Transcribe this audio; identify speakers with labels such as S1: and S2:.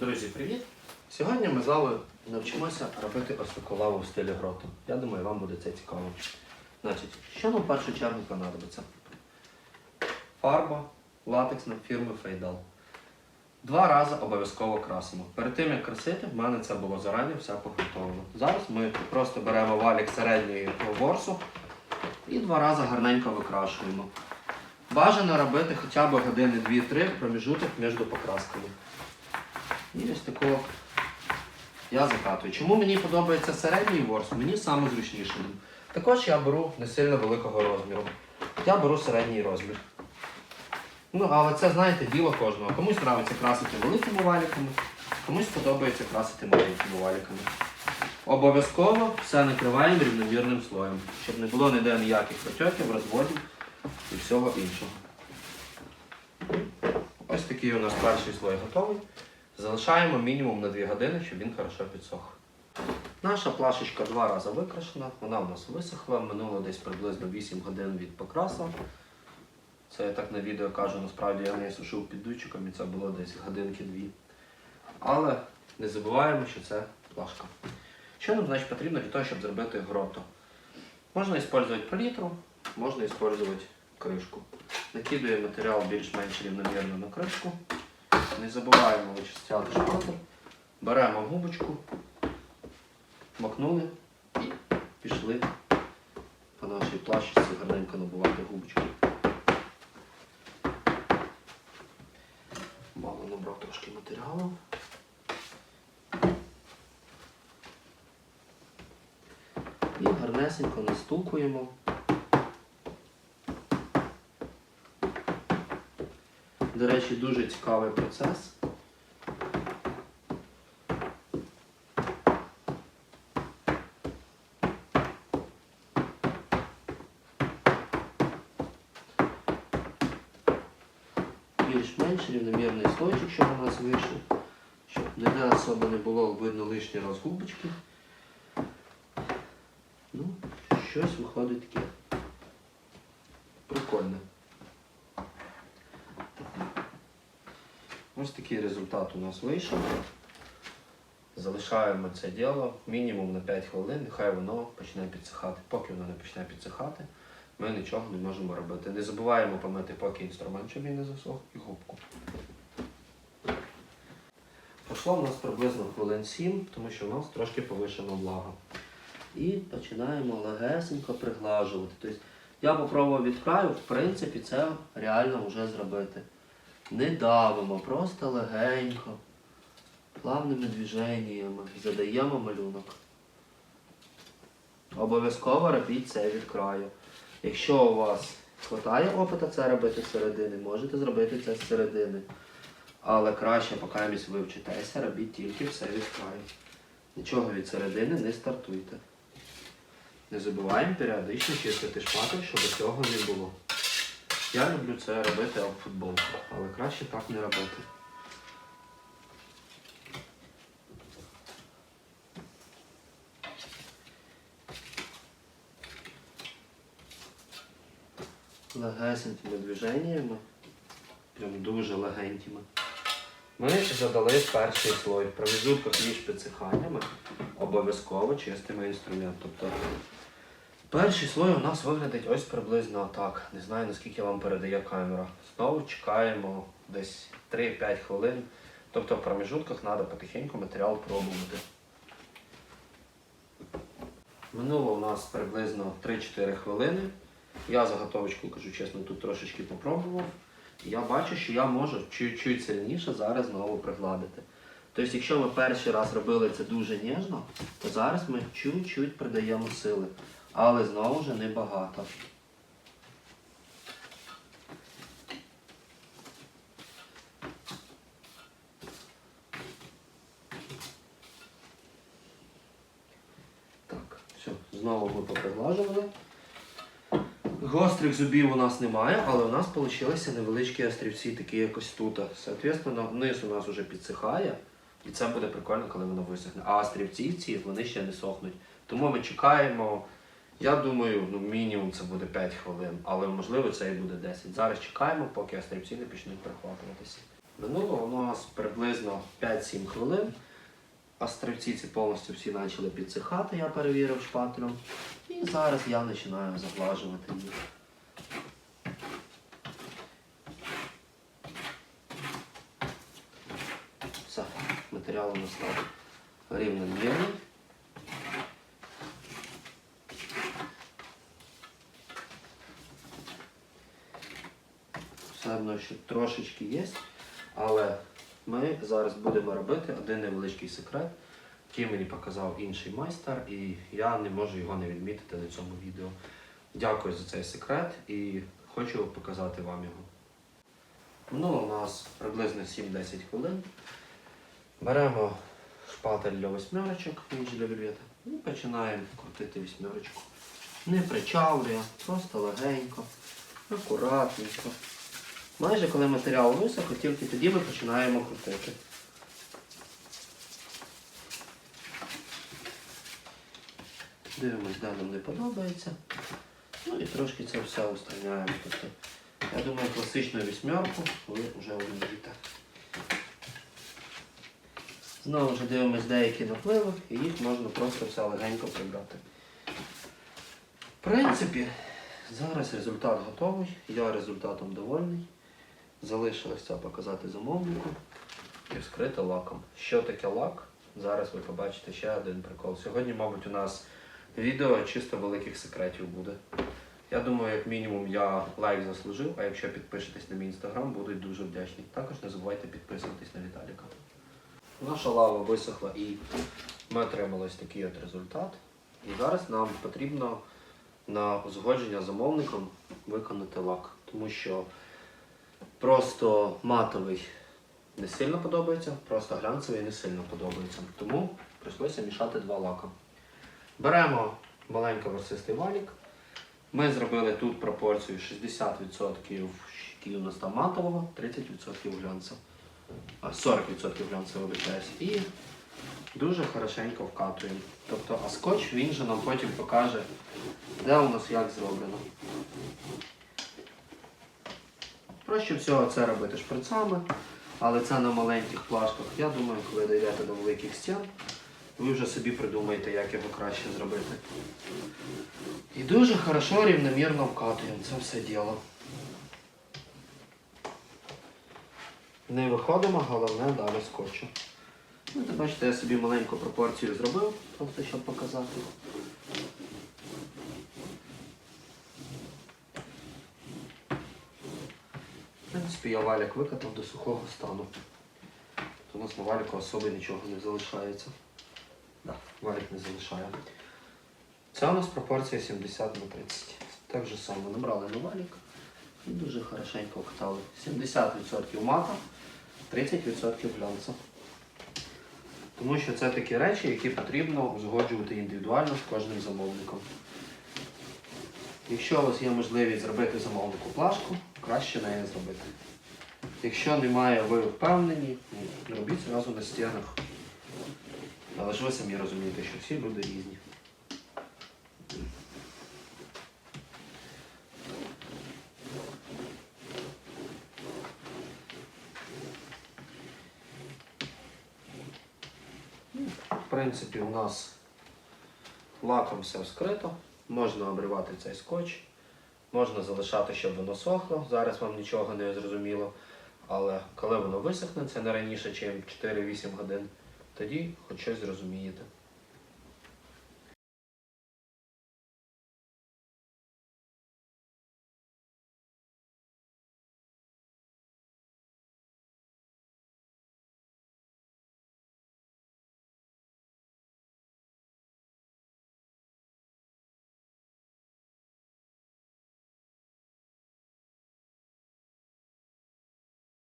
S1: Друзі, привіт! Сьогодні ми з вами навчимося робити ось таку лаву в стилі гроту. Я думаю, вам буде це цікаво. Значить, що нам в першу чергу понадобиться? Фарба латексна фірми Фейдал. Два рази обов'язково красимо. Перед тим як красити, в мене це було зарані все поготовлено. Зараз ми просто беремо валік середньої ворсу і два рази гарненько викрашуємо. Бажано робити хоча б години 2-3 проміжуток між покрасками. І ось такого я закатую. Чому мені подобається середній ворс? Мені саме зручніше. Також я беру не сильно великого розміру. Я беру середній розмір. Ну, але це, знаєте, діло кожного. Комусь подобається красити великими валіками, комусь подобається красити маленькими валіками. Обов'язково все накриваємо рівномірним слоєм, щоб не було ніде ніяких протьоків, розводів і всього іншого. Ось такий у нас перший слой готовий. Залишаємо мінімум на 2 години, щоб він хорошо підсох. Наша плашечка два рази викрашена, вона у нас висохла, минуло десь приблизно 8 годин від покрасу. Це я так на відео кажу, насправді я не сушив під дучиком і це було десь годинки-дві. Але не забуваємо, що це плашка. Що нам значить потрібно для того, щоб зробити гроту? Можна використовувати палітру, можна використовувати кришку. Накидуємо матеріал більш-менш рівномірно на кришку. Не забуваємо вичистяти шпатер. Беремо губочку, макнули і пішли по нашій плащиці гарненько набувати губочки. Мало набрав трошки матеріалу. І гарнесенько настукуємо. До речі, дуже цікавий процес. Більш-менш рівномірний слойчик, щоб у нас вийшов, щоб ніде особо не було видно лишній раз губочки. Ну, щось виходить таке. Прикольне. Ось такий результат у нас вийшов. Залишаємо це діло мінімум на 5 хвилин, нехай воно почне підсихати. Поки воно не почне підсихати, ми нічого не можемо робити. Не забуваємо помити поки інструмент, щоб він не засох, і губку. Пройшло в нас приблизно хвилин 7, тому що в нас трошки повишена влага. І починаємо легесенько приглажувати. Тобто я попробував від краю, в принципі, це реально вже зробити. Не давимо, просто легенько, плавними движеннями задаємо малюнок. Обов'язково робіть це від краю. Якщо у вас вистачає опиту це робити з середини, можете зробити це з середини. Але краще, поки місь ви вчитеся, робіть тільки все від краю. Нічого від середини не стартуйте. Не забуваємо періодично чистити шпатель, щоб цього не було. Я люблю це робити об футболку, але краще так не робити. Легесенькими движеннями, прям дуже легенькими. Ми задали перший слой. Промежутках між підсиханнями обов'язково чистимо інструмент. Тобто Перший слой у нас виглядить ось приблизно так. Не знаю наскільки вам передає камера. Знову чекаємо десь 3-5 хвилин. Тобто в проміжутках треба потихеньку матеріал пробувати. Минуло у нас приблизно 3-4 хвилини. Я заготовочку, кажу чесно, тут трошечки попробував. І я бачу, що я можу чуть-чуть сильніше зараз знову пригладити. Тобто, якщо ми перший раз робили це дуже ніжно, то зараз ми чуть-чуть придаємо сили. Але знову ж небагато. Так, все, знову ми поприглажували. Гострих зубів у нас немає, але у нас вийшли невеличкі острівці, такі якось тут. Соответственно, низ у нас вже підсихає. І це буде прикольно, коли воно висохне. А острівці ці вони ще не сохнуть. Тому ми чекаємо. Я думаю, ну мінімум це буде 5 хвилин, але можливо це і буде 10. Зараз чекаємо, поки острівці не почнуть перехватуватися. Минуло у нас приблизно 5-7 хвилин. Острівці ці повністю всі почали підсихати, я перевірив шпателем. І зараз я починаю заглажувати їх. Все, матеріал у нас став рівномірний. Все одно ще трошечки є, але ми зараз будемо робити один невеличкий секрет, який мені показав інший майстер, і я не можу його не відмітити на цьому відео. Дякую за цей секрет і хочу показати вам його. Ну, у нас приблизно 7-10 хвилин. Беремо шпатель для восьмерочок, ніж для вельвета, і починаємо крутити вісьмерочку. Не причавлює, просто легенько, акуратненько. Майже коли матеріал висох, тільки тоді ми починаємо крутити. Дивимось, де нам не подобається. Ну і трошки це все устраняємо. Тобто, я думаю, класичну вісьмерку ви вже вмієте. Знову ж дивимось деякі напливи і їх можна просто все легенько прибрати. В принципі, зараз результат готовий, я результатом довольний. Залишилось це показати замовнику і вскрити лаком. Що таке лак? Зараз ви побачите ще один прикол. Сьогодні, мабуть, у нас відео чисто великих секретів буде. Я думаю, як мінімум я лайк заслужив, а якщо підпишетесь на мій інстаграм, буду дуже вдячний. Також не забувайте підписуватись на Віталіка. Наша лава висохла і ми отримали ось такий от результат. І зараз нам потрібно на узгодження замовником виконати лак. Тому що просто матовий не сильно подобається, просто глянцевий не сильно подобається. Тому прийшлося мішати два лака. Беремо маленький ворсистий валік. Ми зробили тут пропорцію 60% який у нас там матового, 30% глянця. 40% глянця вибачаюсь. І дуже хорошенько вкатуємо. Тобто, а скотч він же нам потім покаже, де у нас як зроблено. Проще всього це робити шприцами, але це на маленьких плашках. Я думаю, коли дійдете до великих стін, ви вже собі придумаєте, як його краще зробити. І дуже хорошо рівномірно вкатуємо це все діло. Не виходимо, головне далі скотчу. Ну, бачите, я собі маленьку пропорцію зробив, просто щоб показати. В принципі, я валік викатав до сухого стану. То у нас на валіку особи нічого не залишається. Да, валік не залишає. Це у нас пропорція 70 на 30. Так же само набрали на валік і дуже хорошенько вкатали. 70% мата, 30% глянця. Тому що це такі речі, які потрібно узгоджувати індивідуально з кожним замовником. Якщо у вас є можливість зробити замовнику плашку, краще неї зробити. Якщо немає, ви впевнені, ну, робіть зразу на стінах. Але ж ви самі розумієте, що всі люди різні. В принципі, у нас лаком все вскрито. Можна обривати цей скотч, можна залишати, щоб воно сохло. Зараз вам нічого не зрозуміло. Але коли воно висохне, це не раніше, ніж 4-8 годин, тоді хоч щось зрозумієте.